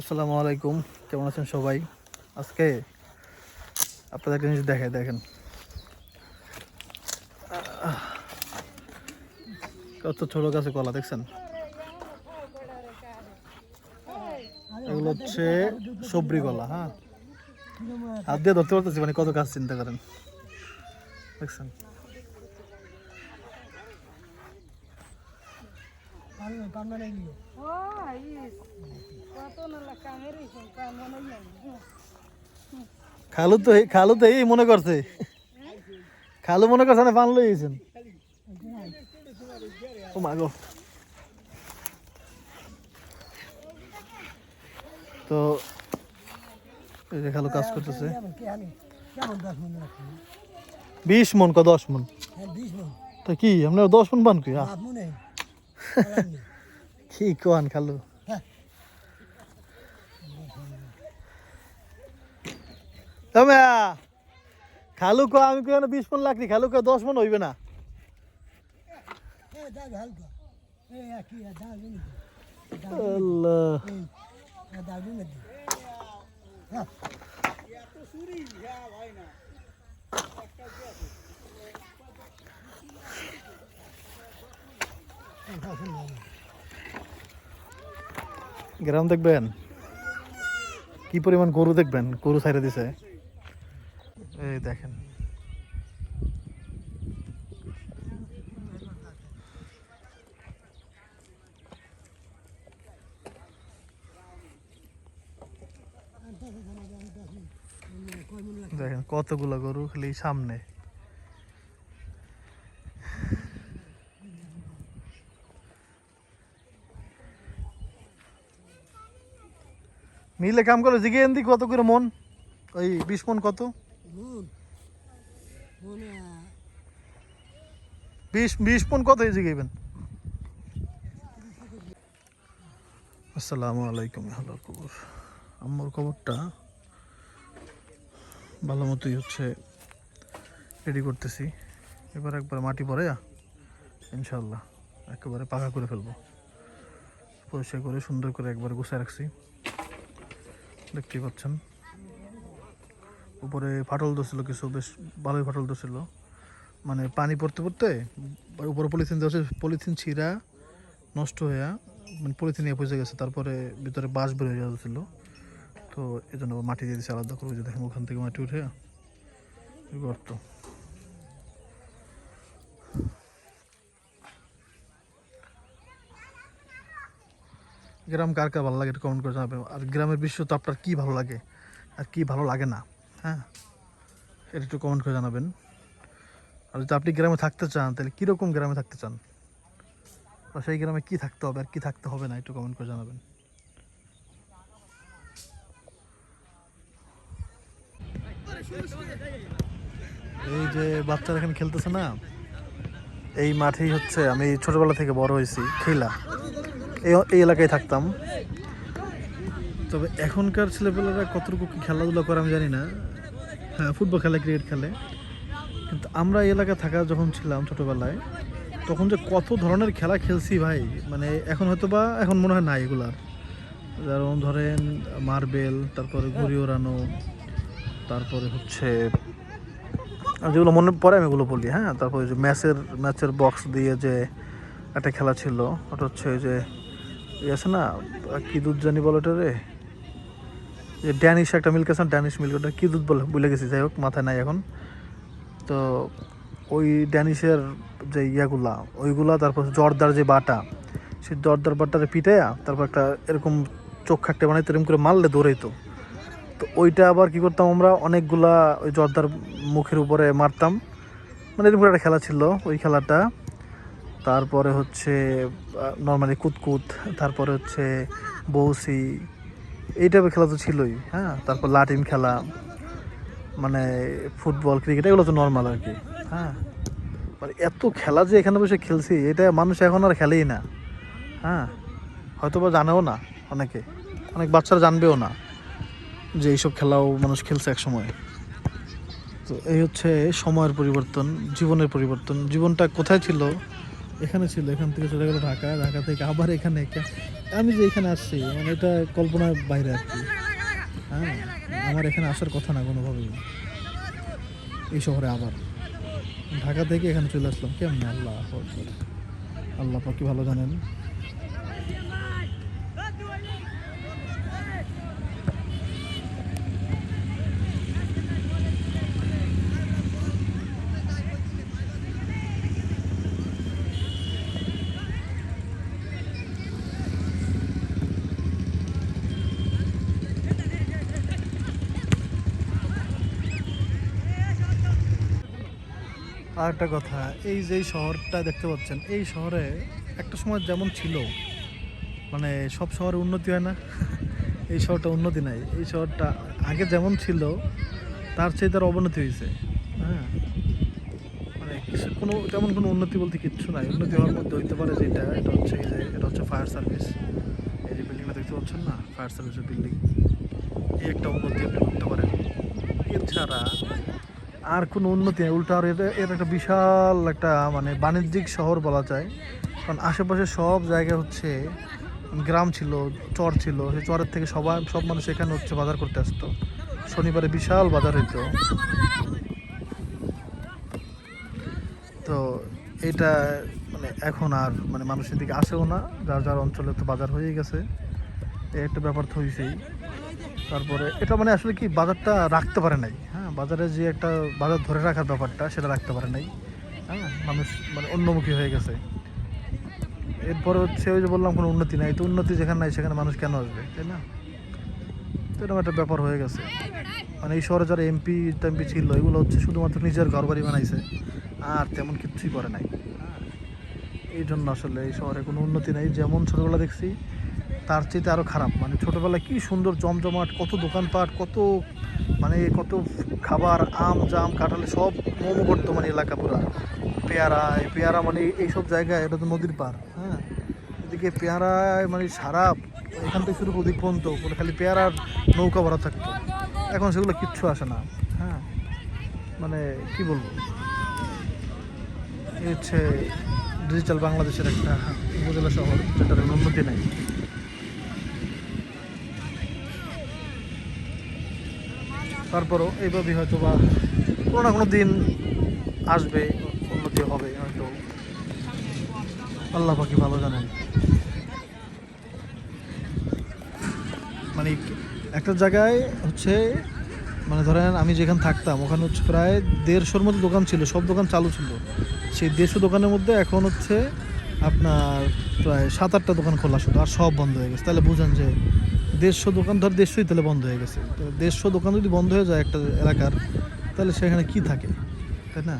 আসসালামু আলাইকুম। কেমন আছেন সবাই? আজকে আপনাদের একটা জিনিস দেখে দেখেন। কত ছোট গাছে কলা, দেখছেন? এগুলো হচ্ছে সবরি কলা হ্যাঁ? হাত দিয়ে ধরতে পারতেছি মানে কত গাছ চিন্তা করেন। দেখছেন? খালু তো এই- খালু তো এই মনে করছে। খালু মনে করছে না পান লইছেন ও মাগো তো এই যে খালু কাজ করতেছে। বিশ মন ক দশ মন? তো কি আপনার দশ মন পান কি? কি কোয়ান খালু? তবে খালু কো আমি কেন বিশ মন লাগনি খালু কো দশ মন হইবে না। আল্লাহ। গ্রাম দেখবেন? কি পরিমাণ গরু দেখবেন? গরু ছাইড়ে দিছে। এই দেখেন। দেখেন কতগুলো গরু খালি সামনে। মিলে কাম করে জিগে এনদি কত করে মন? ওই বিশ মন কত? বিশ বিশ মন কত এই জিগাইবেন? আসসালামু আলাইকুম হ্যালো খবর আমার খবরটা ভালো মতোই হচ্ছে রেডি করতেছি। এবার একবার মাটি পরে ইনশাল্লাহ একেবারে পাকা করে ফেলব। পরিষ্কার করে সুন্দর করে একবার গুছায় রাখছি। দেখতেই পাচ্ছেন। উপরে ফাটল ধরছিল কিছু, বেশ ভালোই ফাটল ধরছিল। মানে পানি পড়তে পড়তে উপরে পলিথিন দেওয়া পলিথিন ছিঁড়া, নষ্ট হয়ে মানে পলিথিন নিয়ে পচে গেছে, তারপরে ভিতরে বাঁশ বের হয়ে যাচ্ছিল তো এই জন্য মাটি দিয়ে দিয়েছে, আলাদা করে যদি ওখান থেকে মাটি উঠে গর্ত। গ্রাম কার কার ভালো লাগে একটু কমেন্ট করে জানাবেন। আর গ্রামের বিশ্ব তো আপনার কী ভালো লাগে? আর কি ভালো লাগে না? হ্যাঁ? এটা একটু কমেন্ট করে জানাবেন। আর যদি আপনি গ্রামে থাকতে চান, তাহলে কীরকম গ্রামে থাকতে চান? বা সেই গ্রামে কী থাকতে হবে, আর কী থাকতে হবে না, একটু কমেন্ট করে জানাবেন। এই যে বাচ্চারা এখানে খেলতেছে না, এই মাঠেই হচ্ছে, আমি ছোটবেলা থেকে বড় হয়েছি, খেলা। এই এলাকায় থাকতাম। তবে এখনকার ছেলেপেলেরা কতটুকু কি খেলাধুলা করে আমি জানি না। হ্যাঁ ফুটবল খেলে, ক্রিকেট খেলে। কিন্তু আমরা এই এলাকায় থাকা যখন ছিলাম ছোটোবেলায়, তখন যে কত ধরনের খেলা খেলছি ভাই মানে এখন হয়তো বা এখন মনে হয় না এগুলার। যেমন ধরেন মার্বেল, তারপরে ঘুড়ি ওড়ানো, তারপরে হচ্ছে যেগুলো মনে পড়ে আমি এগুলো বলি হ্যাঁ? তারপরে যে ম্যাচের ম্যাচের বক্স দিয়ে যে একটা খেলা ছিল, ওটা হচ্ছে ওই যে আছে না, কি দুধ জানি বলো ওটা রে যে ড্যানিশ একটা মিল্ক আছে ড্যানিশ মিল্ক ওটা কী দুধ বলে, ভুলে গেছি, যাই হোক, মাথায় নাই এখন। তো ওই ড্যানিশের যে ইয়াগুলা, ওইগুলা, তারপর জর্দার যে বাটা, সেই জর্দার বাটারে পিটাইয়া, তারপর একটা এরকম চোখ খাকটে বানাইতো, এরকম করে মারলে দৌড়াইতো। তো ওইটা আবার কি করতাম আমরা, অনেকগুলা ওই জর্দার মুখের উপরে মারতাম। মানে এরকম একটা খেলা ছিল, ওই খেলাটা। তারপরে হচ্ছে নর্মালি কুতকুত, তারপরে হচ্ছে বৌসি এই টাইপের খেলা তো ছিলই হ্যাঁ? তারপর লাটিম খেলা মানে ফুটবল ক্রিকেট এগুলো তো নর্মাল আর কি হ্যাঁ? মানে এত খেলা যে এখানে বসে খেলছি, এটা মানুষ এখন আর খেলেই না হ্যাঁ? হয়তো বা জানেও না অনেকে, অনেক বাচ্চারা জানবেও না যে এইসব খেলাও মানুষ খেলছে এক সময় তো এই হচ্ছে সময়ের পরিবর্তন, জীবনের পরিবর্তন, জীবনটা কোথায় ছিল এখানে ছিল, এখান থেকে চলে গেলো ঢাকা ঢাকা থেকে আবার এখানে একটা আমি যে এখানে আসছি মানে এটা কল্পনার বাইরে আর কি। হ্যাঁ আমার এখানে আসার কথা না কোনোভাবেই। এই শহরে আবার। ঢাকা থেকে এখানে চলে আসলাম। কেমন? আল্লাহ আল্লাহ পাকি ভালো জানেন? আর একটা কথা, এই যে শহরটা দেখতে পাচ্ছেন, এই শহরে একটা সময় যেমন ছিল মানে সব শহরে উন্নতি হয় না, এই শহরটা উন্নতি নাই, এই শহরটা আগে যেমন ছিল, তার চেয়ে তার অবনতি হয়েছে হ্যাঁ? মানে কিছু কোনো, তেমন কোনো উন্নতি বলতে কিচ্ছু নাই, উন্নতি হওয়ার মধ্যে হইতে পারে যেটা, এটা হচ্ছে এই যে, এটা হচ্ছে ফায়ার সার্ভিস এই যে বিল্ডিংটা দেখতে পাচ্ছেন না ফায়ার সার্ভিসের বিল্ডিং এই একটা উন্নতি আপনি করতে পারেন। এছাড়া আর কোনো উন্নতি নেই, উল্টা আর এর একটা বিশাল একটা মানে বাণিজ্যিক শহর বলা যায়। কারণ আশেপাশে সব জায়গায় হচ্ছে গ্রাম ছিল, চর ছিল, সেই চরের থেকে সবাই, সব মানুষ এখানে হচ্ছে বাজার করতে আসতো। শনিবারে বিশাল বাজার হইতো। তো এটা মানে এখন আর মানে মানুষের দিকে আসেও না, যার যার অঞ্চলে তো বাজার হয়ে গেছে। একটা ব্যাপার তো হয়েছেই তারপরে এটা মানে আসলে কি বাজারটা রাখতে পারে নাই। বাজারে যে একটা বাজার ধরে রাখার ব্যাপারটা, সেটা রাখতে পারে নাই। হ্যাঁ মানুষ মানে অন্যমুখী হয়ে গেছে। এরপর হচ্ছে ওই যে বললাম, কোনো উন্নতি নাই। তো উন্নতি যেখানে নাই, সেখানে মানুষ কেন আসবে, তাই না? তো এরকম একটা ব্যাপার হয়ে গেছে। মানে এই শহরে যারা এমপি টেমপি ছিল, এগুলো হচ্ছে শুধুমাত্র নিজের ঘর বাড়ি বানাইছে। আর তেমন কিছুই করে নাই। এই জন্য আসলে এই শহরে কোনো উন্নতি নেই। যেমন ছোটোবেলা দেখছি তার চেয়ে আরও খারাপ। মানে ছোটোবেলায় কি সুন্দর জমজমাট, কত দোকানপাট, কত মানে কত খাবার, আম, জাম, কাঁঠালে, সব মোমো করতো মানে এলাকা পুরা। পেয়ারা পেয়ারা মানে এইসব জায়গায়, এটা তো নদীর পার হ্যাঁ? এদিকে পেয়ারায় মানে সারা এখান থেকে শুরু ওদিক পর্যন্ত মানে খালি পেয়ারার নৌকা ভরা থাকতো। এখন সেগুলো কিচ্ছু আসে না হ্যাঁ? মানে কি বলব? এই হচ্ছে ডিজিটাল বাংলাদেশের একটা উপজেলা শহর, যেটার উন্নতি নেই। তারপরও এইভাবেই হয়তো বা কোনো না কোনো দিন আসবে, উন্নতি হবে হয়তো। আল্লাহ পাখি ভালো জানেন। মানে একটা জায়গায় হচ্ছে মানে ধরেন আমি যেখানে থাকতাম, ওখানে হচ্ছে প্রায় দেড়শোর মতো দোকান ছিল, সব দোকান চালু ছিল। সেই দেড়শো দোকানের মধ্যে এখন হচ্ছে আপনার প্রায় সাত আটটা দোকান খোলা শুধু, আর সব বন্ধ হয়ে গেছে। তাহলে বুঝেন যে দেড়শো দোকান, ধর দেড়শোই তাহলে বন্ধ হয়ে গেছে। তো দেড়শো দোকান যদি বন্ধ হয়ে যায় একটা এলাকার, তাহলে সেখানে কি থাকে? তাই না?